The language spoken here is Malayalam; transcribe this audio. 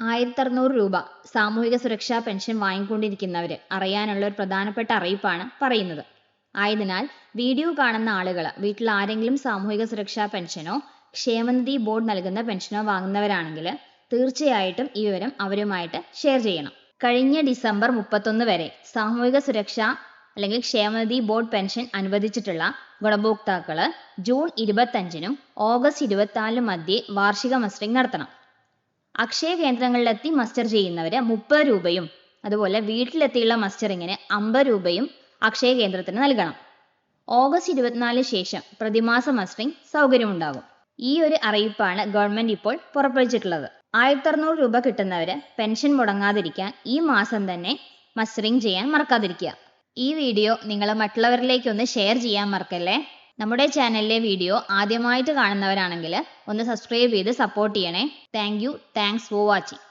ആയിരത്തി അറുന്നൂറ് രൂപ സാമൂഹിക സുരക്ഷാ പെൻഷൻ വാങ്ങിക്കൊണ്ടിരിക്കുന്നവർ അറിയാനുള്ള ഒരു പ്രധാനപ്പെട്ട അറിയിപ്പാണ് പറയുന്നത്. ആയതിനാൽ വീഡിയോ കാണുന്ന ആളുകൾ വീട്ടിൽ ആരെങ്കിലും സാമൂഹിക സുരക്ഷാ പെൻഷനോ ക്ഷേമനിധി ബോർഡ് നൽകുന്ന പെൻഷനോ വാങ്ങുന്നവരാണെങ്കിൽ തീർച്ചയായിട്ടും ഈ വിവരം അവരുമായിട്ട് ഷെയർ ചെയ്യണം. കഴിഞ്ഞ ഡിസംബർ മുപ്പത്തൊന്ന് വരെ സാമൂഹിക സുരക്ഷ അല്ലെങ്കിൽ ക്ഷേമനിധി ബോർഡ് പെൻഷൻ അനുവദിച്ചിട്ടുള്ള ഗുണഭോക്താക്കൾ ജൂൺ ഇരുപത്തഞ്ചിനും ഓഗസ്റ്റ് ഇരുപത്തിനാലിനും മധ്യേ വാർഷിക മസ്റ്ററിംഗ് നടത്തണം. അക്ഷയ കേന്ദ്രങ്ങളിലെത്തി മസ്റ്റർ ചെയ്യുന്നവർ മുപ്പത് രൂപയും അതുപോലെ വീട്ടിലെത്തിയുള്ള മസ്റ്ററിങ്ങിന് അമ്പത് രൂപയും അക്ഷയ കേന്ദ്രത്തിന് നൽകണം. ഓഗസ്റ്റ് ഇരുപത്തിനാലിന് ശേഷം പ്രതിമാസ മസ്റ്ററിംഗ് സൗകര്യമുണ്ടാകും. ഈ ഒരു അറിയിപ്പാണ് ഗവൺമെന്റ് ഇപ്പോൾ പുറപ്പെടുവിച്ചിട്ടുള്ളത്. ആയിരത്തി അറുന്നൂറ് രൂപ കിട്ടുന്നവര് പെൻഷൻ മുടങ്ങാതിരിക്കാൻ ഈ മാസം തന്നെ മസ്റ്ററിംഗ് ചെയ്യാൻ മറക്കാതിരിക്കുക. ഈ വീഡിയോ നിങ്ങൾ മറ്റുള്ളവരിലേക്ക് ഒന്ന് ഷെയർ ചെയ്യാൻ മറക്കല്ലേ? നമ്മുടെ ചാനലിലെ വീഡിയോ ആദ്യമായിട്ട് കാണുന്നവരാണെങ്കിൽ ഒന്ന് സബ്സ്ക്രൈബ് ചെയ്ത് സപ്പോർട്ട് ചെയ്യണേ. Thank you thanks for watching